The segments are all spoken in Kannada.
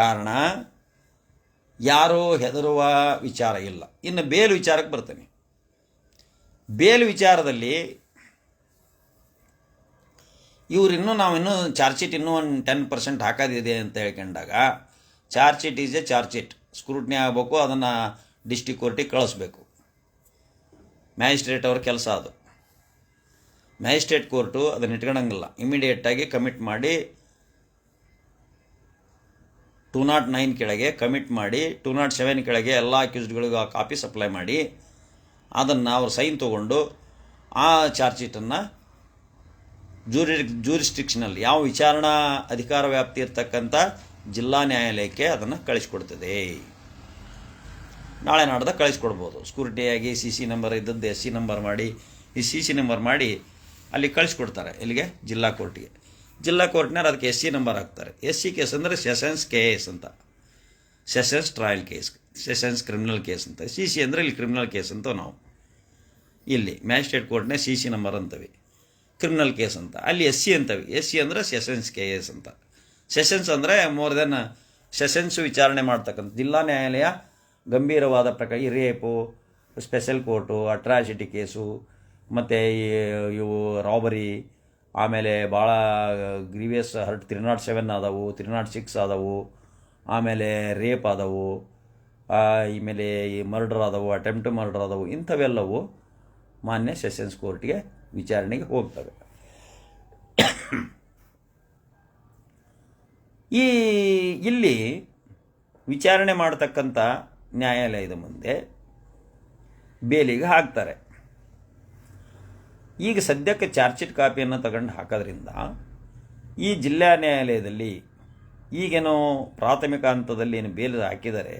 ಕಾರಣ ಯಾರೂ ಹೆದರುವ ವಿಚಾರ ಇಲ್ಲ. ಇನ್ನು ಬೇಲ್ ವಿಚಾರಕ್ಕೆ ಬರ್ತೇನೆ. ಬೇಲ್ ವಿಚಾರದಲ್ಲಿ ಇವರು ಇನ್ನೂ ನಾವು ಇನ್ನೂ ಚಾರ್ಜ್ ಶೀಟ್ ಇನ್ನೂ ಒಂದು ಟೆನ್ ಪರ್ಸೆಂಟ್ ಹಾಕೋದಿದೆ ಅಂತ ಹೇಳ್ಕೊಂಡಾಗ charge sheet is a charge sheet. Scrutiny ಆಗಬೇಕು, ಅದನ್ನು ಡಿಸ್ಟಿಕ್ ಕೋರ್ಟಿಗೆ ಕಳಿಸ್ಬೇಕು. ಮ್ಯಾಜಿಸ್ಟ್ರೇಟ್ ಅವ್ರ ಕೆಲಸ ಅದು. ಮ್ಯಾಜಿಸ್ಟ್ರೇಟ್ ಕೋರ್ಟು ಅದನ್ನು ಇಟ್ಕೊಳಂಗಿಲ್ಲ ಇಮಿಡಿಯೇಟಾಗಿ ಕಮಿಟ್ ಮಾಡಿ ಟೂ ನಾಟ್ ನೈನ್ ಕೆಳಗೆ ಕಮಿಟ್ ಮಾಡಿ, ಟೂ ನಾಟ್ ಸೆವೆನ್ ಕೆಳಗೆ ಎಲ್ಲ ಅಕ್ಯೂಸ್ಡ್ಗಳಿಗೂ ಆ ಕಾಪಿ ಸಪ್ಲೈ ಮಾಡಿ, ಅದನ್ನು ಅವ್ರು ಸೈನ್ ತೊಗೊಂಡು ಆ ಚಾರ್ಜ್ ಶೀಟನ್ನು ಜೂರಿ ಜೂರಿಸ್ಟಿಕ್ಷನಲ್ಲಿ ಯಾವ ವಿಚಾರಣಾ ಅಧಿಕಾರ ವ್ಯಾಪ್ತಿ ಇರ್ತಕ್ಕಂಥ ಜಿಲ್ಲಾ ನ್ಯಾಯಾಲಯಕ್ಕೆ ಅದನ್ನು ಕಳಿಸ್ಕೊಡ್ತದೆ. ನಾಳೆ ನಾಡ್ದ ಕಳಿಸ್ಕೊಡ್ಬೋದು. ಸ್ಕೂರಿಟಿಯಾಗಿ ಸಿ ಸಿ ನಂಬರ್ ಇದ್ದದ್ದು ಎಸ್ ಸಿ ನಂಬರ್ ಮಾಡಿ, ಈ ಸಿ ಸಿ ನಂಬರ್ ಮಾಡಿ ಅಲ್ಲಿ ಕಳಿಸ್ಕೊಡ್ತಾರೆ ಇಲ್ಲಿಗೆ ಜಿಲ್ಲಾ ಕೋರ್ಟಿಗೆ ಜಿಲ್ಲಾ ಕೋರ್ಟ್ನವ್ರು ಅದಕ್ಕೆ ಎಸ್ ಸಿ ನಂಬರ್ ಹಾಕ್ತಾರೆ. ಎಸ್ ಸಿ ಕೇಸ್ ಅಂದರೆ ಸೆಷನ್ಸ್ ಕೆ ಎಸ್ ಅಂತ. Sessions trial case, sessions criminal case ಅಂತ. ಸಿ ಸಿ ಅಂದರೆ ಇಲ್ಲಿ ಕ್ರಿಮಿನಲ್ ಕೇಸ್ ಅಂತ ನಾವು. ಇಲ್ಲಿ ಮ್ಯಾಜಿಸ್ಟ್ರೇಟ್ ಕೋರ್ಟ್ನೇ ಸಿ ಸಿ ನಂಬರ್ ಅಂತವೆ. ಕ್ರಿಮಿನಲ್ ಕೇಸ್ ಅಂತ. ಅಲ್ಲಿ ಎಸ್ ಸಿ ಅಂತವೆ. ಎಸ್ ಸಿ ಅಂದರೆ ಸೆಷನ್ಸ್ ಕೆ ಎಸ್ ಅಂತ. ಸೆಷನ್ಸ್ ಅಂದರೆ ಮೋರ್ ದೆನ್ ಸೆಷನ್ಸ್ ವಿಚಾರಣೆ ಮಾಡ್ತಕ್ಕಂಥ ಜಿಲ್ಲಾ ನ್ಯಾಯಾಲಯ ಗಂಭೀರವಾದ ಪ್ರಕಾರ ಈ rape, special court, atrocity case, ಮತ್ತು ಇವು, ರಾಬರಿ ಆಮೇಲೆ ಭಾಳ grievous hurt three nought seven ಆದವು ತ್ರೀ ನಾಟ್ ಸಿಕ್ಸ್ ಆದವು, ಆಮೇಲೆ ರೇಪ್ ಆದವು ಆಮೇಲೆ ಈ ಮರ್ಡರ್ ಆದವು ಅಟೆಂಪ್ಟ್ ಮರ್ಡರ್ ಆದವು, ಇಂಥವೆಲ್ಲವು ಮಾನ್ಯ ಸೆಷನ್ಸ್ ಕೋರ್ಟ್ಗೆ ವಿಚಾರಣೆಗೆ ಹೋಗ್ತವೆ. ಈ, ಇಲ್ಲಿ ವಿಚಾರಣೆ ಮಾಡತಕ್ಕಂಥ ನ್ಯಾಯಾಲಯದ ಮುಂದೆ ಬೇಲಿಗೆ ಹಾಕ್ತಾರೆ. ಈಗ ಸದ್ಯಕ್ಕೆ ಚಾರ್ಜ್ ಶೀಟ್ ಕಾಪಿಯನ್ನು ತಗೊಂಡು ಹಾಕೋದ್ರಿಂದ ಈ ಜಿಲ್ಲಾ ನ್ಯಾಯಾಲಯದಲ್ಲಿ ಈಗೇನೋ ಪ್ರಾಥಮಿಕ ಹಂತದಲ್ಲಿ ಏನು ಬೇಲ್ ಹಾಕಿದರೆ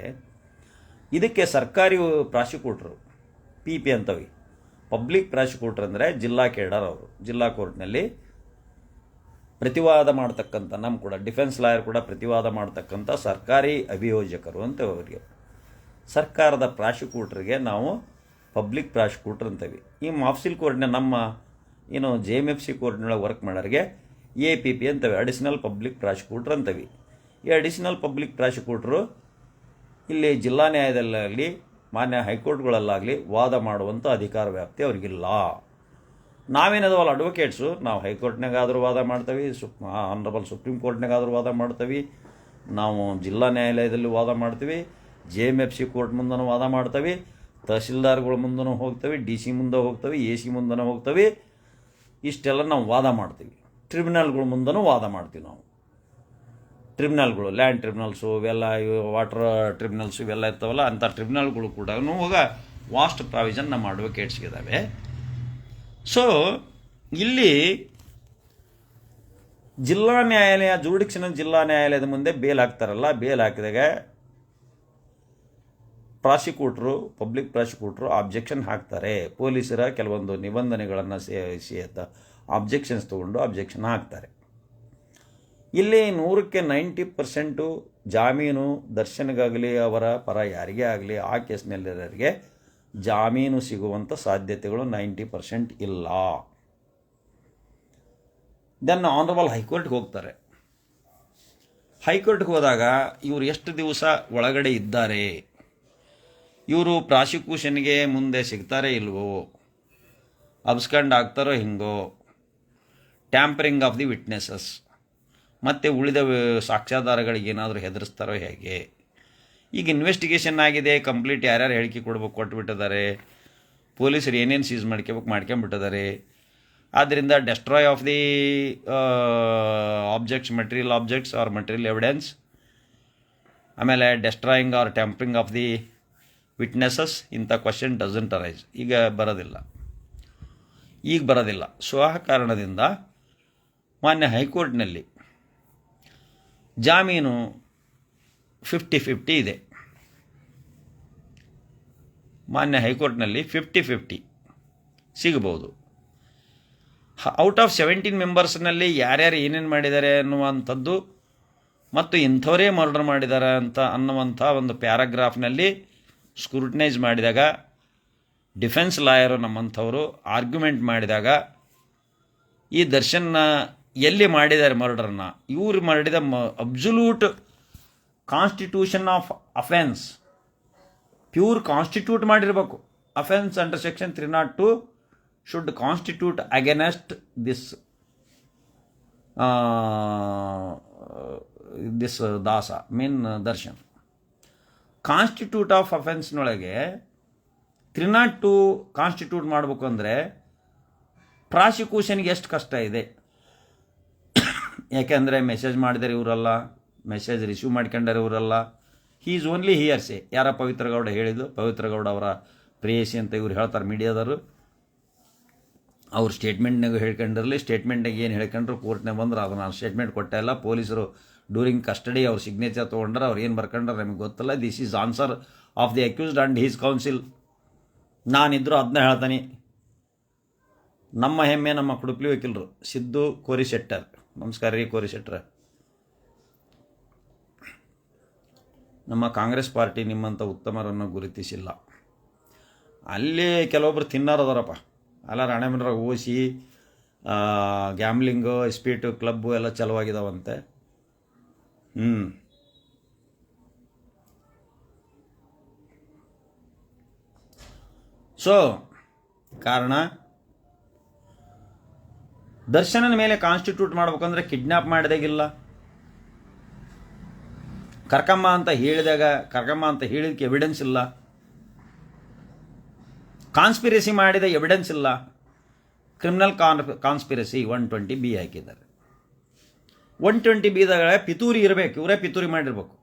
ಇದಕ್ಕೆ ಸರ್ಕಾರಿ ಪ್ರಾಸಿಕ್ಯೂಟ್ರು ಪಿ ಪಿ ಅಂತವಿ, ಪಬ್ಲಿಕ್ ಪ್ರಾಸಿಕ್ಯೂಟ್ರ್ ಅಂದರೆ ಜಿಲ್ಲಾ ಕೇಡರ್ ಅವರು, ಜಿಲ್ಲಾ ಕೋರ್ಟ್ನಲ್ಲಿ ಪ್ರತಿವಾದ ಮಾಡ್ತಕ್ಕಂಥ, ನಮ್ಮ ಕೂಡ ಡಿಫೆನ್ಸ್ ಲಾಯರ್ ಕೂಡ ಪ್ರತಿವಾದ ಮಾಡ್ತಕ್ಕಂಥ ಸರ್ಕಾರಿ ಅಭಿಯೋಜಕರು ಅಂತ ಅವರಿಗೆ ಸರ್ಕಾರದ ಪ್ರಾಸಿಕ್ಯೂಟ್ರಿಗೆ ನಾವು ಪಬ್ಲಿಕ್ ಪ್ರಾಸಿಕ್ಯೂಟರ್ ಅಂತೀವಿ ಈ ಮಾಫ್ಸಿಲ್ ಕೋರ್ಟ್ನ ನಮ್ಮ, ಏನು ಜೆ ಎಂ ಎಫ್ ಸಿ ಕೋರ್ಟ್ನೊಳಗೆ ವರ್ಕ್ ಮಾಡೋರಿಗೆ ಎ ಪಿ ಪಿ ಅಂತವೆ ಅಡಿಷನಲ್ ಪಬ್ಲಿಕ್ ಪ್ರಾಸಿಕ್ಯೂಟ್ರ್ ಅಂತೀವಿ ಈ ಅಡಿಷನಲ್ ಪಬ್ಲಿಕ್ ಪ್ರಾಸಿಕ್ಯೂಟ್ರು ಇಲ್ಲಿ ಜಿಲ್ಲಾ ನ್ಯಾಯಾಲಯದಲ್ಲಿ ಮಾನ್ಯ ಹೈಕೋರ್ಟ್ಗಳಲ್ಲಾಗಲಿ ವಾದ ಮಾಡುವಂಥ ಅಧಿಕಾರ ವ್ಯಾಪ್ತಿ ಅವ್ರಿಗಿಲ್ಲ. ನಾವೇನದವಲ್ಲ ಅಡ್ವೊಕೇಟ್ಸು ನಾವು ಹೈಕೋರ್ಟ್ನಾಗಾದರೂ ವಾದ ಮಾಡ್ತೀವಿ, ಸುಪ್ ಆನರಬಲ್ ಸುಪ್ರೀಂ ಕೋರ್ಟ್ನಾಗಾದರೂ ವಾದ ಮಾಡ್ತೀವಿ, ನಾವು ಜಿಲ್ಲಾ ನ್ಯಾಯಾಲಯದಲ್ಲಿ ವಾದ ಮಾಡ್ತೀವಿ, J M F C court ಮುಂದನೂ ವಾದ ಮಾಡ್ತೀವಿ. ತಹಸೀಲ್ದಾರ್ಗಳ ಮುಂದನೂ ಹೋಗ್ತವೆ ಡಿ ಸಿ ಮುಂದೆ ಹೋಗ್ತವೆ ಎ ಸಿ ಮುಂದನೂ ಹೋಗ್ತವೆ. ಇಷ್ಟೆಲ್ಲ ನಾವು ವಾದ ಮಾಡ್ತೀವಿ. ಟ್ರಿಬ್ಯುನಲ್ಗಳ ಮುಂದನೂ ವಾದ ಮಾಡ್ತೀವಿ ನಾವು. ಟ್ರಿಬ್ಯುನಲ್ಗಳು ಲ್ಯಾಂಡ್ ಟ್ರಿಬ್ಯುನಲ್ಸು ಇವೆಲ್ಲ ವಾಟರ್ ಟ್ರಿಬ್ಯುನಲ್ಸು ಇವೆಲ್ಲ ಇರ್ತಾವಲ್ಲ, ಅಂಥ ಟ್ರಿಬ್ಯುನಲ್ಗಳು ಕೂಡ ಹೋಗ ವಾಸ್ಟ್ ಪ್ರಾವಿಷನ್ ನಮ್ಮ ಅಡ್ವೊಕೇಟ್ಸ್ಗಿದ್ದಾವೆ ಸೊ ಇಲ್ಲಿ ಜಿಲ್ಲಾ ನ್ಯಾಯಾಲಯ ಜೂಡಿಕ್ಷನ್ ಜಿಲ್ಲಾ ನ್ಯಾಯಾಲಯದ ಮುಂದೆ ಬೇಲ್ ಹಾಕ್ತಾರಲ್ಲ ಬೇಲ್ ಹಾಕಿದಾಗ ಪ್ರಾಸಿಕ್ಯೂಟ್ರು, ಪಬ್ಲಿಕ್ ಪ್ರಾಸಿಕ್ಯೂಟ್ರು ಆಬ್ಜೆಕ್ಷನ್ ಹಾಕ್ತಾರೆ. ಪೊಲೀಸರ ಕೆಲವೊಂದು ನಿಬಂಧನೆಗಳನ್ನು ಸೇರಿಸಿ ಆಬ್ಜೆಕ್ಷನ್ಸ್ ತೊಗೊಂಡು ಆಬ್ಜೆಕ್ಷನ್ ಹಾಕ್ತಾರೆ. ಇಲ್ಲಿ ನೂರಕ್ಕೆ ನೈಂಟಿ ಪರ್ಸೆಂಟು ಜಾಮೀನು ದರ್ಶನ್ಗಾಗಲಿ, ಅವರ ಪರ ಯಾರಿಗೇ ಆಗಲಿ, ಆ ಕೇಸ್ನಲ್ಲಿರೋರಿಗೆ ಜಾಮೀನು ಸಿಗುವಂಥ ಸಾಧ್ಯತೆಗಳು ನೈಂಟಿ ಪರ್ಸೆಂಟ್ ಇಲ್ಲ. ದೆನ್ ಆನರಬಲ್ ಹೈಕೋರ್ಟ್ಗೆ ಹೋಗ್ತಾರೆ. ಹೈಕೋರ್ಟ್ಗೆ ಹೋದಾಗ ಇವರು ಎಷ್ಟು ದಿವಸ ಒಳಗಡೆ ಇದ್ದಾರೆ? ಇವರು ಪ್ರಾಸಿಕ್ಯೂಷನ್ಗೆ ಮುಂದೆ ಸಿಗ್ತಾರೆ ಇಲ್ವೋ? ಅಬ್ಸ್ಕಂಡ್ ಆಗ್ತಾರೋ ಹಿಂಗೋ? Tampering of the witnesses. ಮತ್ತು ಉಳಿದ ಸಾಕ್ಷ್ಯಾಧಾರಗಳಿಗೆ ಏನಾದರೂ ಹೆದರಿಸ್ತಾರೋ ಹೇಗೆ? ಈಗ ಇನ್ವೆಸ್ಟಿಗೇಷನ್ ಆಗಿದೆ, ಕಂಪ್ಲೀಟ್ ಯಾರ್ಯಾರು ಹೇಳಿಕೆ ಕೊಡ್ಬೇಕು, ಕೊಟ್ಬಿಟ್ಟಿದ್ದಾರೆ. ಪೊಲೀಸರು ಏನೇನು ಸೀಸ್ ಮಾಡ್ಕೋಬೇಕು, ಮಾಡ್ಕೊಂಬಿಟ್ಟಿದ್ದಾರೆ. ಆದ್ದರಿಂದ destroy of the objects, material objects or material evidence. ಆಮೇಲೆ destroying or tampering of the witnesses ಇಂಥ ಕ್ವಶನ್ ಡಸಂಟ್ ಅರೈಸ್ ಈಗ ಬರೋದಿಲ್ಲ. ಈಗ ಬರೋದಿಲ್ಲ. ಸೊ ಆ ಕಾರಣದಿಂದ ಮಾನ್ಯ ಹೈಕೋರ್ಟ್ನಲ್ಲಿ ಜಾಮೀನು ಫಿಫ್ಟಿ ಫಿಫ್ಟಿ ಇದೆ. ಮಾನ್ಯ ಹೈಕೋರ್ಟ್ನಲ್ಲಿ ಫಿಫ್ಟಿ ಫಿಫ್ಟಿ ಸಿಗಬಹುದು. ಔಟ್ ಆಫ್ ಸೆವೆಂಟೀನ್ ಮೆಂಬರ್ಸ್ನಲ್ಲಿ ಯಾರ್ಯಾರು ಏನೇನು ಮಾಡಿದ್ದಾರೆ ಅನ್ನುವಂಥದ್ದು ಮತ್ತು ಇಂಥವರೇ ಮರ್ಡರ್ ಮಾಡಿದ್ದಾರೆ ಅಂತ ಅನ್ನುವಂಥ ಒಂದು ಪ್ಯಾರಾಗ್ರಾಫ್ನಲ್ಲಿ ಸ್ಕ್ರೂಟನೈಸ್ ಮಾಡಿದಾಗ ಡಿಫೆನ್ಸ್ ಲಾಯರು ನಮ್ಮಂಥವರು ಆರ್ಗ್ಯುಮೆಂಟ್ ಮಾಡಿದಾಗ, ಈ ದರ್ಶನ್ನ ಎಲ್ಲಿ ಮಾಡಿದ್ದಾರೆ ಮರ್ಡರನ್ನು ಇವರು ಮಾಡಿದ ಮ absolute constitution of offence pure constitute ಮಾಡಿರಬೇಕು. Offence under section three nought two should constitute against this this ದಾಸ ಮೀನ್ ದರ್ಶನ್. ಕಾನ್ಸ್ಟಿಟ್ಯೂಟ್ ಆಫ್ ಅಫೆನ್ಸ್ನೊಳಗೆ ತ್ರೀ ನಾಟ್ ಟು ಕಾನ್ಸ್ಟಿಟ್ಯೂಟ್ ಮಾಡಬೇಕು ಅಂದರೆ ಪ್ರಾಸಿಕ್ಯೂಷನ್ಗೆ ಎಷ್ಟು ಕಷ್ಟ ಇದೆ? ಯಾಕೆಂದರೆ ಮೆಸೇಜ್ ಮಾಡಿದರೆ ಇವರಲ್ಲ ಮೆಸೇಜ್ ರಿಸೀವ್ ಮಾಡ್ಕೊಂಡರೆ ಇವರಲ್ಲ. ಹೀ ಈಸ್ ಓನ್ಲಿ ಹಿಯರ್ಸೆ ಯಾರ ಪವಿತ್ರ ಗೌಡ ಹೇಳಿದ್ದು, ಪವಿತ್ರ ಗೌಡ ಅವರ ಪ್ರೇಯಸಿ ಅಂತ ಇವ್ರು ಹೇಳ್ತಾರೆ ಮೀಡಿಯಾದವರು. ಅವ್ರ ಸ್ಟೇಟ್ಮೆಂಟ್ನಾಗ ಹೇಳ್ಕೊಂಡಿರಲಿ ಸ್ಟೇಟ್ಮೆಂಟ್ನಾಗ ಏನು ಹೇಳ್ಕೊಂಡ್ರು ಕೋರ್ಟ್ನಾಗ ಬಂದ್ರೆ, ಅದನ್ನು ನಾನು ಸ್ಟೇಟ್ಮೆಂಟ್ ಕೊಟ್ಟೆ ಇಲ್ಲ ಪೊಲೀಸರು ಡ್ಯೂರಿಂಗ್ ಕಸ್ಟಡಿ ಅವ್ರ ಸಿಗ್ನೇಚರ್ ತೊಗೊಂಡ್ರೆ ಅವ್ರು ಏನು ಬರ್ಕೊಂಡ್ರೆ ನಮಗೆ ಗೊತ್ತಿಲ್ಲ. This is answer of the accused and his counsel ನಾನಿದ್ರು ಅದನ್ನ ಹೇಳ್ತಾನೆ. ನಮ್ಮ ಹೆಮ್ಮೆ, ನಮ್ಮ ಕುಡುಪ್ಲಿ ವಕೀಲರು. ಸಿದ್ದು ಕೋರಿ ಶೆಟ್ಟರ್ ನಮಸ್ಕಾರ ರೀ ಕೋರಿ ಶೆಟ್ಟರ್ ನಮ್ಮ ಕಾಂಗ್ರೆಸ್ ಪಾರ್ಟಿ ನಿಮ್ಮಂಥ ಉತ್ತಮರನ್ನು ಗುರುತಿಸಿಲ್ಲ. ಅಲ್ಲಿ ಕೆಲವೊಬ್ರು ತಿನ್ನಾರದಾರಪ್ಪ ಅಲ್ಲ ರಾಣೆಮನ್ರಾಗ ಓಸಿ ಗ್ಯಾಮ್ಲಿಂಗು ಸ್ಪೀಟು ಕ್ಲಬ್ಬು ಎಲ್ಲ ಚಲವಾಗಿದಾವಂತೆ. ಹ್ಞೂ ಸೊ ಕಾರಣ? ದರ್ಶನನ ಮೇಲೆ ಕಾನ್ಸ್ಟಿಟ್ಯೂಟ್ ಮಾಡ್ಬೇಕಂದ್ರೆ ಕಿಡ್ನಾಪ್ ಮಾಡಿದಾಗಿಲ್ಲ. ಕರ್ಕಮ್ಮ ಅಂತ ಹೇಳಿದಾಗ, ಕರ್ಕಮ್ಮ ಅಂತ ಹೇಳಿದಕ್ಕೆ ಎವಿಡೆನ್ಸ್ ಇಲ್ಲ. ಕಾನ್ಸ್ಪಿರಸಿ ಮಾಡಿದ ಎವಿಡೆನ್ಸ್ ಇಲ್ಲ. Criminal con conspiracy one twenty B ಹಾಕಿದ್ದಾರೆ. ಒನ್ ಟ್ವೆಂಟಿ ಬಿದಾಗ ಪಿತೂರಿ ಇರಬೇಕು, ಇವರೇ ಪಿತೂರಿ ಮಾಡಿರ್ಬೇಕು.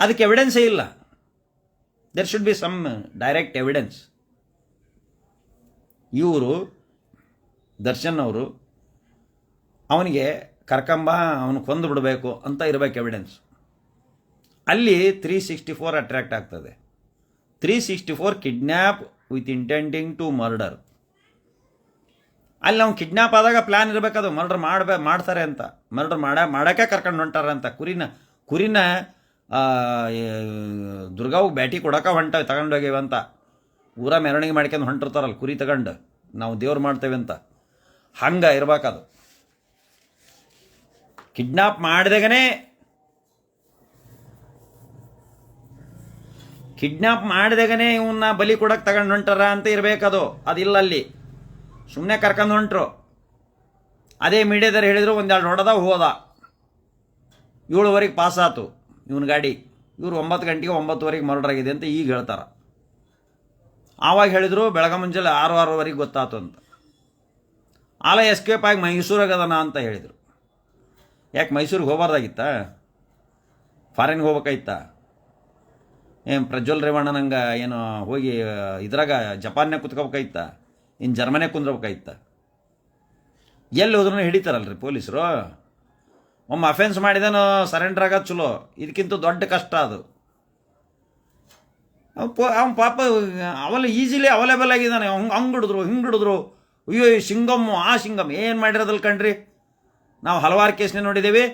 ಅದಕ್ಕೆ ಎವಿಡೆನ್ಸೇ ಇಲ್ಲ. There should be some direct evidence ಇವರು, ದರ್ಶನ್ ಅವರು, ಅವನಿಗೆ ಕರ್ಕಂಬ, ಅವನು ಕೊಂದು ಬಿಡಬೇಕು ಅಂತ ಇರಬೇಕು ಎವಿಡೆನ್ಸ್ ಅಲ್ಲಿ ತ್ರೀ ಸಿಕ್ಸ್ಟಿ ಫೋರ್ ಅಟ್ರ್ಯಾಕ್ಟ್ ಆಗ್ತದೆ. Three sixty four kidnap with intending to murder ಅಲ್ಲಿ ಅವ್ನು ಕಿಡ್ನಾಪ್ ಆದಾಗ ಪ್ಲ್ಯಾನ್ ಇರಬೇಕದು ಮರ್ಡರ್ ಮಾಡಬೇ, ಮಾಡ್ತಾರೆ ಅಂತ. ಮರ್ಡರ್ ಮಾಡ, ಮಾಡೋಕ್ಕೆ ಕರ್ಕೊಂಡು ಹೊಂಟಾರ ಅಂತ. ಕುರಿನ ಕುರಿನ ದುರ್ಗಾವು ಬ್ಯಾಟಿ ಕೊಡೋಕೆ ಹೊಂಟವೆ ತಗೊಂಡೋಗ್ಯವ ಅಂತ. ಊರ ಮೆರವಣಿಗೆ ಮಾಡ್ಕೊಂಡು ಹೊಂಟಿರ್ತಾರಲ್ಲ, ಕುರಿ ತಗೊಂಡು. ನಾವು ದೇವ್ರು ಮಾಡ್ತೇವೆ ಅಂತ. ಹಂಗೆ ಇರ್ಬೇಕದು. ಕಿಡ್ನಾಪ್ ಮಾಡಿದಾಗನೇ ಕಿಡ್ನಾಪ್ ಮಾಡಿದಾಗನೇ ಇವನ್ನ ಬಲಿ ಕೊಡಕ್ಕೆ ತಗೊಂಡು ಹೊಂಟಾರ ಅಂತ ಇರಬೇಕದು. ಅದಿಲ್ಲ ಅಲ್ಲಿ. ಸುಮ್ಮನೆ ಕರ್ಕೊಂಡು ಹೊಂಟ್ರು. ಅದೇ ಮೀಡಿಯಾದವ್ರು ಹೇಳಿದ್ರು, ಒಂದೆರಡು ಹೊಡೆದ ಹೋದ. ಏಳುವರೆಗೆ ಪಾಸ್ ಆಯ್ತು ಇವನ ಗಾಡಿ. ಇವ್ರು ಒಂಬತ್ತು ಗಂಟೆಗೆ ಒಂಬತ್ತುವರೆಗೆ ಮರ್ಡರ್ ಆಗಿದೆ ಅಂತ ಈಗ ಹೇಳ್ತಾರೆ. ಆವಾಗ ಹೇಳಿದ್ರು, ಬೆಳಗ ಮುಂಜಾನೆ ಆರು, ಆರೂವರೆಗೆ ಗೊತ್ತಾಯ್ತು ಅಂತ. ಆಲ ಎಸ್ಕೇಪ್ ಆಗಿ ಮೈಸೂರಾಗದನ ಅಂತ ಹೇಳಿದರು. ಯಾಕೆ ಮೈಸೂರಿಗೆ ಹೋಗಬಾರ್ದಾಗಿತ್ತ? ಫಾರಿನ್ಗೆ ಹೋಗ್ಬೇಕಾಯ್ತ? ಏನು ಪ್ರಜ್ವಲ್ ರೇವಣ್ಣ ನಂಗೆ ಏನು ಹೋಗಿ, ಇದ್ರಾಗ ಜಪಾನ್ನಾಗ ಕುತ್ಕೋಬೇಕಾಗಿತ್ತ ಇನ್ನು ಜರ್ಮನೆ ಕುಂದ್ರಬೇಕಾಯ್ತ ಎಲ್ಲಿ ಹೋದ್ರೂ ಹಿಡಿತಾರಲ್ರಿ ಪೊಲೀಸರು? ಒಮ್ಮೆ ಅಫೆನ್ಸ್ ಮಾಡಿದನು ಸರೆಂಡರ್ ಆಗೋದು ಚಲೋ. ಇದಕ್ಕಿಂತ ದೊಡ್ಡ ಕಷ್ಟ ಅದು. ಅವ್ನು ಪಾಪ ಅವಲ್ಲ ಈಸಿಲಿ ಅವೈಲೇಬಲ್ ಆಗಿದ್ದಾನೆ. ಹಂಗೆ ಹಂಗೆ ಹಿಡಿದ್ರು, ಹಿಂಗೆ ಹಿಡಿದ್ರು. ಅಯ್ಯೋ, ಈ ಸಿಂಗಮ್ಮು, ಆ ಸಿಂಗಮ್ ಏನು ಮಾಡಿರೋದಲ್ಲ ಕಣ್ರಿ? ನಾವು ಹಲವಾರು ಕೇಸ್ನೇ ನೋಡಿದ್ದೇವೆ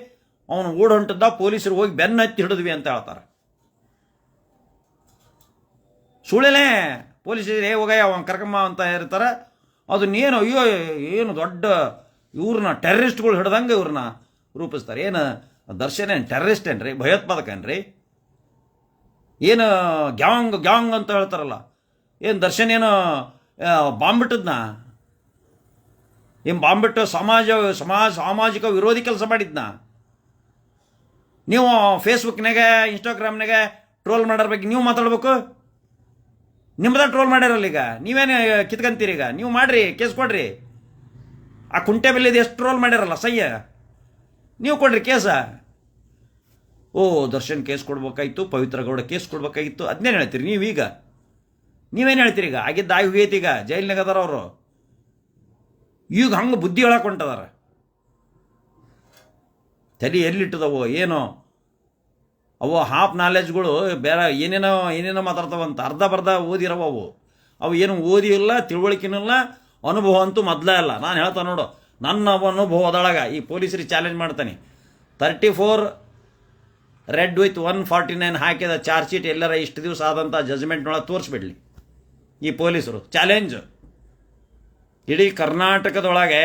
ಅವನು ಓಡ್ ಹೊಂಟದ್ದ ಪೊಲೀಸರು ಹೋಗಿ ಬೆನ್ನ ಹತ್ತಿ ಹಿಡಿದ್ವಿ ಅಂತ ಹೇಳ್ತಾರೆ. ಸುಳ್ಳೇನೆ? ಪೊಲೀಸರು ಏ, ಹೋಗಯ್ಯ, ಅವನು ಕರ್ಕಮ್ಮ ಅಂತ ಇರ್ತಾರೆ ಅದನ್ನೇನು ಅಯ್ಯೋ, ಏನು ದೊಡ್ಡ ಇವ್ರನ್ನ ಟೆರರಿಸ್ಟ್ಗಳು ಹಿಡ್ದಂಗೆ ಇವ್ರನ್ನ ರೂಪಿಸ್ತಾರೆ. ಏನು, ದರ್ಶನ್ ಏನು ಟೆರರಿಸ್ಟ್ ಏನ್ರಿ? ಭಯೋತ್ಪಾದಕ ಏನ್ರಿ? ಏನು, ಗ್ಯಾಂಗ್ ಗ್ಯಾಂಗ್ ಅಂತ ಹೇಳ್ತಾರಲ್ಲ. ಏನು, ದರ್ಶನ್ ಏನು ಬಾಂಬ್ ಬಿಟ್ಟದ್ನ ಏನು ಬಾಂಬ್ ಬಿಟ್ಟು ಸಮಾಜ ಸಮಾಜ, ಸಾಮಾಜಿಕ ವಿರೋಧಿ ಕೆಲಸ ಮಾಡಿದ್ನ? ನೀವು ಫೇಸ್ಬುಕ್ನಾಗೆ ಇನ್ಸ್ಟಾಗ್ರಾಮ್ನಾಗೆ ಟ್ರೋಲ್ ಮಾಡೋರ ಬಗ್ಗೆ ನೀವು ಮಾತಾಡ್ಬೇಕು? ನಿಮ್ಮದ ಟ್ರೋಲ್ ಮಾಡ್ಯಾರಲ್ಲ ಈಗ? ನೀವೇನು ಕಿತ್ಕಂತೀರಿ ಈಗ? ನೀವು ಮಾಡ್ರಿ, ಕೇಸ್ ಕೊಡ್ರಿ. ಆ ಕುಂಟೆ ಬೆಲ್ಲಿದು ಎಷ್ಟು ಟ್ರೋಲ್ ಮಾಡ್ಯಾರಲ್ಲ ಸಯ್ಯ ನೀವು ಕೊಡ್ರಿ ಕೇಸ. ಓ, ದರ್ಶನ್ ಕೇಸ್ ಕೊಡ್ಬೇಕಾಯ್ತು, ಪವಿತ್ರ ಗೌಡ ಕೇಸ್ ಕೊಡ್ಬೇಕಾಗಿತ್ತು ಅದನ್ನೇನು ಹೇಳ್ತೀರಿ ನೀವೀಗ ನೀವೇನು ಹೇಳ್ತೀರಿ ಈಗ? ಆಗಿದ್ದ ಆಗಿ ಹೋಗೈತಿ ಈಗ, ಜೈಲ್ನಾಗ ಅದಾರ ಅವರು. ಈಗ ಹಂಗೆ ಬುದ್ಧಿ ಹೇಳಕ್ಕೆ ಹೊಂಟದಾರ ತಲೆ ಎಲ್ಲಿಟ್ಟದವೋ, ಏನೋ. ಅವು ಹಾಫ್ ನಾಲೆಜ್ಗಳು ಬೇರೆ ಏನೇನೋ ಏನೇನೋ ಮಾತಾಡ್ತಾವಂತ ಅರ್ಧ ಬರ್ಧ ಓದಿರವ ಅವು. ಅವು ಏನು ಓದಿ ಇಲ್ಲ ತಿಳುವಳಿಕೆನಿಲ್ಲ ಅನುಭವ ಅಂತೂ ಮೊದಲೇ ಅಲ್ಲ ನಾನು ಹೇಳ್ತಾನೆ ನೋಡು, ನನ್ನ ಅನುಭವದೊಳಗ ಈ ಪೊಲೀಸರಿಗೆ ಚಾಲೆಂಜ್ ಮಾಡ್ತಾನೆ. Thirty four read with one forty nine ಹಾಕಿದ ಚಾರ್ಜ್ ಶೀಟ್ ಎಲ್ಲರ ಇಷ್ಟು ದಿವಸ ಆದಂಥ ಜಜ್ಮೆಂಟ್ನೊಳಗೆ ತೋರಿಸ್ಬಿಡ್ಲಿ. ಈ ಪೊಲೀಸರು ಚಾಲೆಂಜ್ ಇಡೀ ಕರ್ನಾಟಕದೊಳಗೆ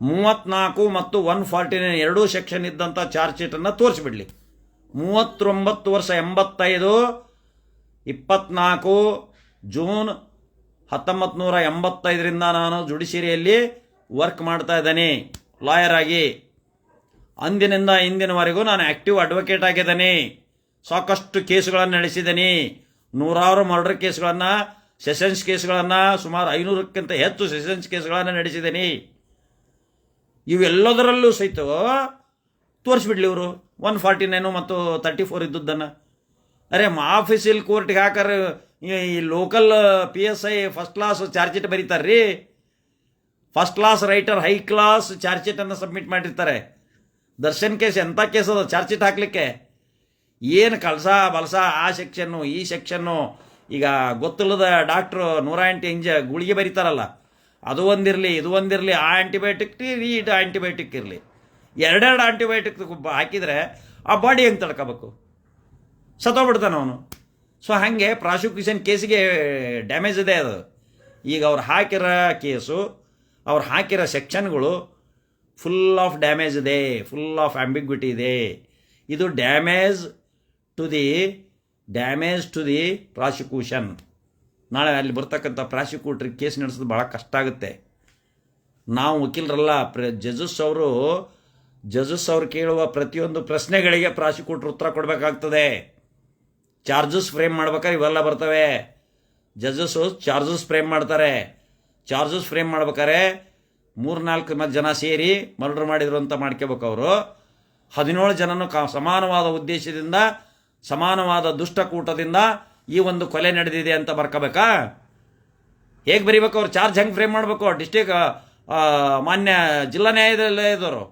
ಮೂವತ್ನಾಲ್ಕು ಮತ್ತು ಒನ್ ಫಾರ್ಟಿ ನೈನ್ ಎರಡೂ ಸೆಕ್ಷನ್ ಇದ್ದಂಥ ಚಾರ್ಜ್ ಶೀಟನ್ನು ತೋರಿಸ್ಬಿಡಲಿ. ಮೂವತ್ತೊಂಬತ್ತು ವರ್ಷ ಎಂಬತ್ತೈದು, ಇಪ್ಪತ್ನಾಲ್ಕು, ಜೂನ್ ಹತ್ತೊಂಬತ್ತು ನೂರ ಎಂಬತ್ತೈದರಿಂದ ನಾನು ಜುಡಿಷಿಯರಿಯಲ್ಲಿ ವರ್ಕ್ ಮಾಡ್ತಾ ಇದ್ದೇನೆ. ಲಾಯರ್ ಆಗಿ. ಅಂದಿನಿಂದ ಇಂದಿನವರೆಗೂ ನಾನು ಆ್ಯಕ್ಟಿವ್ ಅಡ್ವೊಕೇಟ್ ಆಗಿದ್ದೇನೆ. ಸಾಕಷ್ಟು ಕೇಸುಗಳನ್ನು ನಡೆಸಿದ್ದೀನಿ. ನೂರಾರು ಮರ್ಡರ್ ಕೇಸ್ಗಳನ್ನು, ಸೆಷನ್ಸ್ ಕೇಸ್ಗಳನ್ನು, ಸುಮಾರು ಐನೂರಕ್ಕಿಂತ ಹೆಚ್ಚು ಸೆಷನ್ಸ್ ಕೇಸ್ಗಳನ್ನು ನಡೆಸಿದ್ದೀನಿ. ಇವೆಲ್ಲದರಲ್ಲೂ ಸಹಿತ ತೋರಿಸ್ಬಿಡ್ಲಿ ಇವರು. ಒನ್ ಫಾರ್ಟಿ ನೈನು ಮತ್ತು ತರ್ಟಿ ಫೋರ್ ಇದ್ದದ್ದನ್ನು. ಅರೆ ಆಫೀಸಿಲ್ ಕೋರ್ಟ್ಗೆ ಹಾಕಾರ ಈ local P S I first class charge sheet ಬರೀತಾರೆ ರೀ first class writer high class charge ಶೀಟನ್ನು submit ಮಾಡಿರ್ತಾರೆ. ದರ್ಶನ್ ಕೇಸ್ ಎಂಥ ಕೇಸ್ ಅದ ಚಾರ್ಜ್ ಶೀಟ್ ಹಾಕ್ಲಿಕ್ಕೆ? ಏನು ಕಳಸ ಬಲಸ ಆ ಸೆಕ್ಷನ್ನು ಈ ಸೆಕ್ಷನ್ನು ಈಗ ಗೊತ್ತಿಲ್ಲದ ಡಾಕ್ಟ್ರು ನೂರ ಎಂಟು ಇಂಜ ಗುಳಿಗೆ ಬರೀತಾರಲ್ಲ. ಅದು ಒಂದಿರಲಿ, ಇದು ಒಂದಿರಲಿ, ಆ ಆ್ಯಂಟಿಬಯೋಟಿಕ್ ಇರಲಿ ಇದು ಆ್ಯಂಟಿಬಯೋಟಿಕ್ ಇರಲಿ. ಎರಡೆರಡು ಆ್ಯಂಟಿಬಯೋಟಿಕ್ ಹಾಕಿದರೆ ಆ ಬಾಡಿ ಹೆಂಗೆ ತಡ್ಕೋಬೇಕು? ಸತ್ತೋಗ್ಬಿಡ್ತಾನೆ ಅವನು. ಸೊ ಹಾಗೆ ಪ್ರಾಸಿಕ್ಯೂಷನ್ ಕೇಸಿಗೆ ಡ್ಯಾಮೇಜ್ ಇದೆ ಅದು. ಈಗ ಅವ್ರು ಹಾಕಿರೋ ಕೇಸು, ಅವ್ರು ಹಾಕಿರೋ ಸೆಕ್ಷನ್ಗಳು ಫುಲ್ ಆಫ್ ಡ್ಯಾಮೇಜ್ ಇದೆ ಫುಲ್ ಆಫ್ ಆ್ಯಂಬಿಗ್ವಿಟಿ ಇದೆ. ಇದು damage to the damage to the prosecution ನಾಳೆ ಅಲ್ಲಿ ಬರ್ತಕ್ಕಂಥ ಪ್ರಾಸಿಕ್ಯೂಟ್ರಿಗೆ ಕೇಸ್ ನಡೆಸೋದು ಭಾಳ ಕಷ್ಟ ಆಗುತ್ತೆ. ನಾವು ವಕೀಲರಲ್ಲ, ಪ್ರ, ಜಜಸ್ ಅವರು ಜಜಸ್ ಅವರು ಕೇಳುವ ಪ್ರತಿಯೊಂದು ಪ್ರಶ್ನೆಗಳಿಗೆ ಪ್ರಾಸಿಕ್ಯೂಟ್ರ್ ಉತ್ತರ ಕೊಡಬೇಕಾಗ್ತದೆ. ಚಾರ್ಜಸ್ ಫ್ರೇಮ್ ಮಾಡ್ಬೇಕಾದ್ರೆ ಇವೆಲ್ಲ ಬರ್ತವೆ. ಜಜಸ್ಸು ಚಾರ್ಜಸ್ ಫ್ರೇಮ್ ಮಾಡ್ತಾರೆ. ಚಾರ್ಜಸ್ ಫ್ರೇಮ್ ಮಾಡ್ಬೇಕಾರೆ ಮೂರು ನಾಲ್ಕು ಮತ್ತು ಜನ ಸೇರಿ ಮರ್ಡರ್ ಮಾಡಿದ್ರು ಅಂತ ಮಾಡ್ಕೋಬೇಕು ಅವರು. ಹದಿನೇಳು ಜನನು ಕ, ಸಮಾನವಾದ ಉದ್ದೇಶದಿಂದ, ಸಮಾನವಾದ ದುಷ್ಟಕೂಟದಿಂದ ಈ ಒಂದು ಕೊಲೆ ನಡೆದಿದೆ ಅಂತ ಬರ್ಕೋಬೇಕಾ? ಹೇಗೆ ಬರೀಬೇಕು ಅವ್ರು? ಚಾರ್ಜ್ ಹೆಂಗೆ ಫ್ರೇಮ್ ಮಾಡಬೇಕು? ಡಿಸ್ಟಿಕ್ ಮಾನ್ಯ ಜಿಲ್ಲಾ ನ್ಯಾಯಾಲಯದವರು.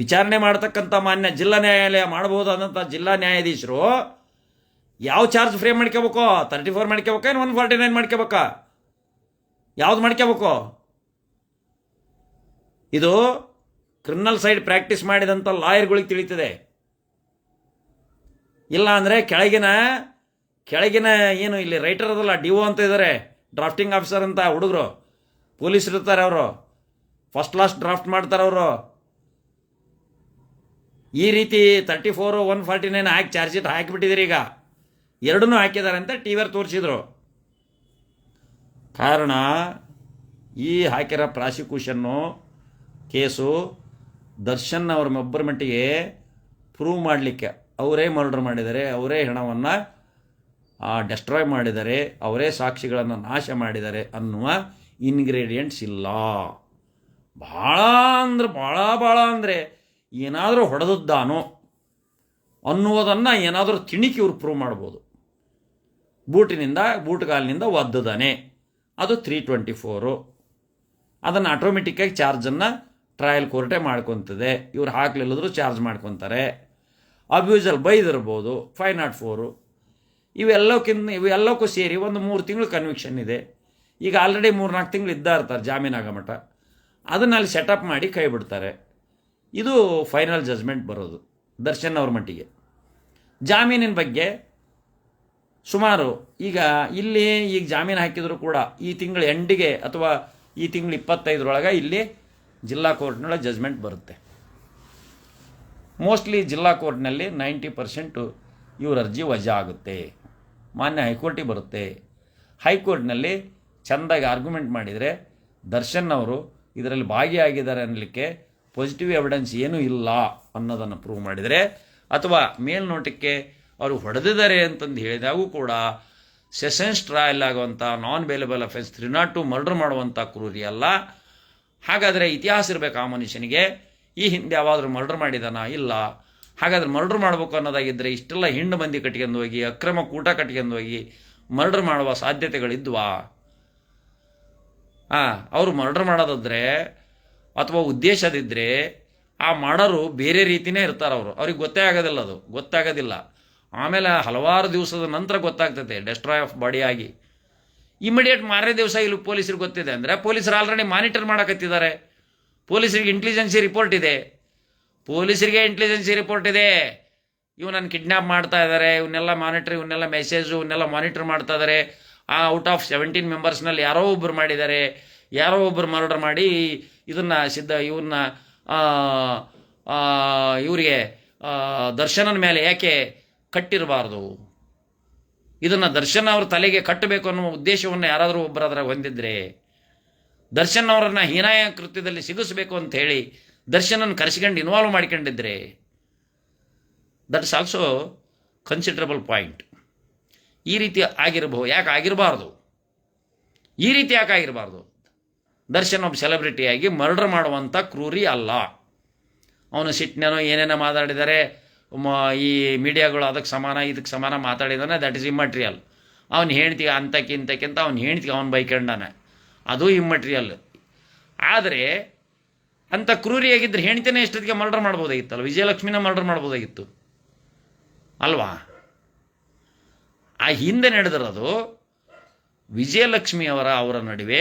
ವಿಚಾರಣೆ ಮಾಡ್ತಕ್ಕಂಥ ಮಾನ್ಯ ಜಿಲ್ಲಾ ನ್ಯಾಯಾಲಯ ಮಾಡಬಹುದಾದಂಥ ಜಿಲ್ಲಾ ನ್ಯಾಯಾಧೀಶರು ಯಾವ ಚಾರ್ಜ್ ಫ್ರೇಮ್ ಮಾಡ್ಕೋಬೇಕು? ತರ್ಟಿ ಫೋರ್ ಮಾಡ್ಕೋಬೇಕಾ ಏನು ಒನ್ ಫಾರ್ಟಿ ನೈನ್ ಮಾಡ್ಕೋಬೇಕಾ? ಯಾವ್ದು ಮಾಡ್ಕೋಬೇಕು? ಇದು ಕ್ರಿಮಿನಲ್ ಸೈಡ್ ಪ್ರಾಕ್ಟೀಸ್ ಮಾಡಿದಂಥ ಲಾಯರ್ಗಳಿಗೆ ತಿಳಿತದೆ. ಇಲ್ಲ ಅಂದರೆ ಕೆಳಗಿನ ಕೆಳಗಿನ ಏನು ಇಲ್ಲಿ ರೈಟರ್ ಅದಲ್ಲ, ಡಿ ಒ ಅಂತ ಇದ್ದಾರೆ ಡ್ರಾಫ್ಟಿಂಗ್ ಆಫೀಸರ್ ಅಂತ ಹುಡುಗರು. ಪೊಲೀಸ್ ಇರ್ತಾರೆ ಅವರು. ಫಸ್ಟ್ ಕ್ಲಾಸ್ ಡ್ರಾಫ್ಟ್ ಮಾಡ್ತಾರೆ ಅವರು. ಈ ರೀತಿ thirty four one forty nine ಹಾಕಿ ಚಾರ್ಜ್ ಶೀಟ್ ಹಾಕಿಬಿಟ್ಟಿದ್ದೀರಿ ಈಗ. ಎರಡನ್ನೂ ಹಾಕಿದ್ದಾರೆ ಅಂತ ಟಿ ವಿಯರ್ ತೋರಿಸಿದ್ರು. ಕಾರಣ, ಈ ಹಾಕಿರೋ ಪ್ರಾಸಿಕ್ಯೂಷನ್ನು ಕೇಸು ದರ್ಶನ್ ಅವ್ರ ಒಬ್ಬರ ಮಟ್ಟಿಗೆ ಪ್ರೂವ್ ಮಾಡಲಿಕ್ಕೆ. ಅವರೇ ಮರ್ಡರ್ ಮಾಡಿದ್ದಾರೆ, ಅವರೇ ಹಣವನ್ನು ಡೆಸ್ಟ್ರಾಯ್ ಮಾಡಿದರೆ ಅವರೇ ಸಾಕ್ಷಿಗಳನ್ನು ನಾಶ ಮಾಡಿದ್ದಾರೆ ಅನ್ನುವ ಇನ್ಗ್ರೀಡಿಯೆಂಟ್ಸ್ ಇಲ್ಲ. ಭಾಳ ಅಂದ್ರೆ ಭಾಳ ಭಾಳ ಅಂದರೆ ಏನಾದರೂ ಹೊಡೆದದ್ದಾನೋ ಅನ್ನುವುದನ್ನು ಏನಾದರೂ ತಿಣಿಕಿ ಇವ್ರು ಪ್ರೂವ್ ಮಾಡ್ಬೋದು. ಬೂಟಿನಿಂದ, ಬೂಟ್ಗಾಲಿನಿಂದ ಒದ್ದದಾನೆ. ಅದು ತ್ರೀ ಟ್ವೆಂಟಿ ಫೋರು ಅದನ್ನು ಆಟೋಮೆಟಿಕ್ಕಾಗಿ ಚಾರ್ಜನ್ನು ಟ್ರಯಲ್ ಕೋರ್ಟೆ ಮಾಡ್ಕೊತದೆ. ಇವ್ರು ಹಾಕ್ಲಿಲ್ಲದ್ರು ಚಾರ್ಜ್ ಮಾಡ್ಕೊತಾರೆ. ಅಬ್ಯೂಸಲ್ ಬೈದಿರ್ಬೋದು ಫೈವ್ ನಾಟ್ ಫೋರು ಇವೆಲ್ಲಕ್ಕಿಂತ, ಇವೆಲ್ಲಕ್ಕೂ ಸೇರಿ ಒಂದು ಮೂರು ತಿಂಗಳು ಕನ್ವಿಕ್ಷನ್ ಇದೆ. ಈಗ ಆಲ್ರೆಡಿ ಮೂರು ನಾಲ್ಕು ತಿಂಗಳು ಇದ್ದ ಇರ್ತಾರೆ ಜಾಮೀನಾಗ ಮಟ್ಟ ಅದನ್ನ ಅಲ್ಲಿ ಸೆಟಪ್ ಮಾಡಿ ಕೈ ಬಿಡ್ತಾರೆ. ಇದು ಫೈನಲ್ ಜಜ್ಮೆಂಟ್ ಬರೋದು, ದರ್ಶನ್ ಅವ್ರ ಮಟ್ಟಿಗೆ. ಜಾಮೀನಿನ ಬಗ್ಗೆ ಸುಮಾರು, ಈಗ ಇಲ್ಲಿ ಈಗ ಜಾಮೀನು ಹಾಕಿದರೂ ಕೂಡ ಈ ತಿಂಗಳು ಎಂಡಿಗೆ ಅಥವಾ ಈ ತಿಂಗಳು ಇಪ್ಪತ್ತೈದರೊಳಗೆ ಇಲ್ಲಿ ಜಿಲ್ಲಾ ಕೋರ್ಟ್ನೊಳಗೆ ಜಜ್ಮೆಂಟ್ ಬರುತ್ತೆ. ಮೋಸ್ಟ್ಲಿ ಜಿಲ್ಲಾ ಕೋರ್ಟ್ನಲ್ಲಿ ನೈಂಟಿ ಪರ್ಸೆಂಟು ಇವ್ರ ಅರ್ಜಿ ವಜಾ ಆಗುತ್ತೆ. ಮಾನ್ಯ ಹೈಕೋರ್ಟಿಗೆ ಬರುತ್ತೆ. ಹೈಕೋರ್ಟ್ನಲ್ಲಿ ಚೆಂದಾಗಿ ಆರ್ಗ್ಯುಮೆಂಟ್ ಮಾಡಿದರೆ ದರ್ಶನ್ ಅವರು ಇದರಲ್ಲಿ ಭಾಗಿಯಾಗಿದ್ದಾರೆ ಅನ್ನಲಿಕ್ಕೆ ಪಾಸಿಟಿವ್ ಎವಿಡೆನ್ಸ್ ಏನೂ ಇಲ್ಲ ಅನ್ನೋದನ್ನು ಪ್ರೂವ್ ಮಾಡಿದರೆ, ಅಥವಾ ಮೇಲ್ನೋಟಕ್ಕೆ ಅವರು ಹೊಡೆದಿದ್ದಾರೆ ಅಂತಂದು ಹೇಳಿದಾಗೂ ಕೂಡ ಸೆಷನ್ಸ್ ಟ್ರಯಲ್ ಆಗುವಂಥ non bailable offence three nought two murder ಮಾಡುವಂಥ ಕ್ರೂರಿ ಅಲ್ಲ. ಹಾಗಾದರೆ ಇತಿಹಾಸ ಇರಬೇಕು ಆ ಮನುಷ್ಯನಿಗೆ. ಈ ಹಿಂದೆ ಯಾವಾದರೂ ಮರ್ಡರ್ ಮಾಡಿದಾನ? ಇಲ್ಲ. ಹಾಗಾದ್ರೆ ಮರ್ಡರ್ ಮಾಡಬೇಕು ಅನ್ನೋದಾಗಿದ್ದರೆ ಇಷ್ಟೆಲ್ಲ ಹೆಣ್ಣು ಮಂದಿ ಕಟ್ಕೊಂಡು ಹೋಗಿ, ಅಕ್ರಮ ಕೂಟ ಕಟ್ಕೊಂಡು ಹೋಗಿ ಮರ್ಡರ್ ಮಾಡುವ ಸಾಧ್ಯತೆಗಳಿದ್ವಾ? ಹಾಂ ಅವರು ಮರ್ಡರ್ ಮಾಡೋದಾದ್ರೆ ಅಥವಾ ಉದ್ದೇಶದಿದ್ದರೆ ಆ ಮಾಡೋರು ಬೇರೆ ರೀತಿನೇ ಇರ್ತಾರೆ ಅವರು. ಅವ್ರಿಗೆ ಗೊತ್ತೇ ಆಗೋದಿಲ್ಲ ಅದು. ಗೊತ್ತಾಗೋದಿಲ್ಲ. ಆಮೇಲೆ ಹಲವಾರು ದಿವಸದ ನಂತರ ಗೊತ್ತಾಗ್ತದೆ, ಡೆಸ್ಟ್ರಾಯ್ ಆಫ್ ಬಾಡಿ ಆಗಿ. ಇಮಿಡಿಯೇಟ್ ಮಾರನೇ ದಿವಸ ಇಲ್ಲಿ ಪೊಲೀಸರಿಗೆ ಗೊತ್ತಿದೆ ಅಂದರೆ ಪೊಲೀಸರು ಆಲ್ರೆಡಿ ಮಾನಿಟರ್ ಮಾಡಕತ್ತಿದ್ದಾರೆ. ಪೊಲೀಸರಿಗೆ ಇಂಟೆಲಿಜೆನ್ಸಿ ರಿಪೋರ್ಟ್ ಇದೆ. ಪೊಲೀಸರಿಗೆ ಇಂಟೆಲಿಜೆನ್ಸಿ ರಿಪೋರ್ಟ್ ಇದೆ. ಇವನನ್ನು ಕಿಡ್ನಾಪ್ ಮಾಡ್ತಾ ಇದ್ದಾರೆ ಇವನ್ನೆಲ್ಲ ಮಾನಿಟ್ರ್ ಇವನ್ನೆಲ್ಲ ಮೆಸೇಜು ಇವನ್ನೆಲ್ಲ ಮಾನಿಟರ್ ಮಾಡ್ತಾ ಇದ್ದಾರೆ ಆ ಔಟ್ ಆಫ್ ಸೆವೆಂಟೀನ್ ಮೆಂಬರ್ಸ್ನಲ್ಲಿ ಯಾರೋ ಒಬ್ಬರು ಮಾಡಿದ್ದಾರೆ. ಯಾರೋ ಒಬ್ಬರು ಮರ್ಡರ್ ಮಾಡಿ ಇದನ್ನು ಸಿದ್ಧ ಇವನ್ನ ಇವರಿಗೆ ದರ್ಶನನ ಮೇಲೆ ಯಾಕೆ ಕಟ್ಟಿರಬಾರ್ದು? ಇದನ್ನು ದರ್ಶನ್ ಅವ್ರ ತಲೆಗೆ ಕಟ್ಟಬೇಕು ಅನ್ನುವ ಉದ್ದೇಶವನ್ನು ಯಾರಾದರೂ ಒಬ್ಬರಾದ್ರೆ ಹೊಂದಿದ್ರೆ, ದರ್ಶನ್ ಅವರನ್ನು ಹೀನಾಯ ಕೃತ್ಯದಲ್ಲಿ ಸಿಗಿಸ್ಬೇಕು ಅಂತ ಹೇಳಿ ದರ್ಶನನ್ನು ಕರೆಸ್ಕೊಂಡು ಇನ್ವಾಲ್ವ್ ಮಾಡ್ಕೊಂಡಿದ್ರೆ ದಟ್ಸ್ ಆಲ್ಸೋ ಕನ್ಸಿಡರಬಲ್ ಪಾಯಿಂಟ್ ಈ ರೀತಿ ಆಗಿರಬಹುದು. ಯಾಕೆ ಆಗಿರಬಾರ್ದು? ಈ ರೀತಿ ಯಾಕೆ ಆಗಿರಬಾರ್ದು? ದರ್ಶನ್ ಒಬ್ಬ ಸೆಲೆಬ್ರಿಟಿಯಾಗಿ ಮರ್ಡರ್ ಮಾಡುವಂಥ ಕ್ರೂರಿ ಅಲ್ಲ. ಅವನು ಸಿಟ್ಟಿನೇನೋ ಏನೇನೋ ಮಾತಾಡಿದರೆ ಈ ಮೀಡಿಯಾಗಳು ಅದಕ್ಕೆ ಸಮಾನ, ಇದಕ್ಕೆ ಸಮಾನ ಮಾತಾಡಿದಾನೆ ದಟ್ ಇಸ್ ಇಮ್ಮಟ್ರಿಯಲ್ ಅವ್ನು ಹೇಳ್ತಿ ಅಂತಕ್ಕಿಂತಕ್ಕಿಂತ ಅವ್ನು ಹೇಳ್ತಿ ಅವ್ನು ಬೈಕೊಂಡಾನೆ. ಅದು ಇಮ್ಮಟ್ರಿಯಲ್ ಆದರೆ ಅಂಥ ಕ್ರೂರಿಯಾಗಿದ್ದರೆ ಹೆಣ್ತಿನೇ ಎಷ್ಟೊತ್ತಿಗೆ ಮರ್ಡರ್ ಮಾಡ್ಬೋದಾಗಿತ್ತಲ್ಲ ವಿಜಯಲಕ್ಷ್ಮಿನ ಮರ್ಡರ್ ಮಾಡ್ಬೋದಾಗಿತ್ತು. ಅಲ್ವಾ? ಆ ಹಿಂದೆ ನಡೆದಿರೋದು ವಿಜಯಲಕ್ಷ್ಮಿಯವರ ಅವರ ನಡುವೆ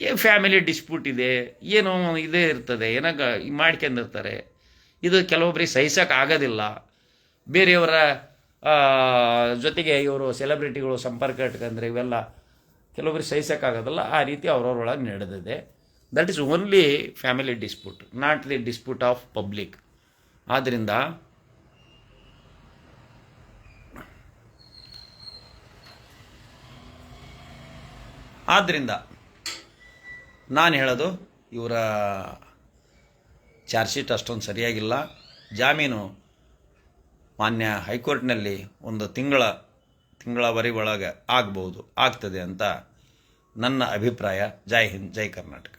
ಏ ಫ್ಯಾಮಿಲಿ ಡಿಸ್ಪ್ಯೂಟ್ ಇದೆ, ಏನೋ ಇದೇ ಇರ್ತದೆ, ಏನೋ ಗ ಮಾಡ್ಕೊಂಡಿರ್ತಾರೆ. ಇದು ಕೆಲವೊಬ್ಬರಿಗೆ ಸಹಿಸೋಕೆ ಆಗೋದಿಲ್ಲ. ಬೇರೆಯವರ ಜೊತೆಗೆ ಇವರು ಸೆಲೆಬ್ರಿಟಿಗಳು ಸಂಪರ್ಕ ಇಟ್ಕೊಂಡ್ರೆ ಇವೆಲ್ಲ ಕೆಲವೊಬ್ಬರಿಗೆ ಸಹಿಸೋಕ್ಕಾಗೋದಲ್ಲ ಆ ರೀತಿ ಅವ್ರವ್ರೊಳಗೆ ನಡೆದಿದೆ. That is only family dispute not the dispute of public ಆದ್ದರಿಂದ ಆದ್ದರಿಂದ ನಾನು ಹೇಳೋದು ಇವರ ಚಾರ್ಜ್ ಶೀಟ್ ಅಷ್ಟೊಂದು ಸರಿಯಾಗಿಲ್ಲ. ಜಾಮೀನು ಮಾನ್ಯ ಹೈಕೋರ್ಟ್ನಲ್ಲಿ ಒಂದು ತಿಂಗಳ, ತಿಂಗಳವರೆ ಒಳಗೆ ಆಗ್ಬೋದು, ಆಗ್ತದೆ ಅಂತ ನನ್ನ ಅಭಿಪ್ರಾಯ. ಜೈ ಹಿಂದ್, ಜೈ ಕರ್ನಾಟಕ.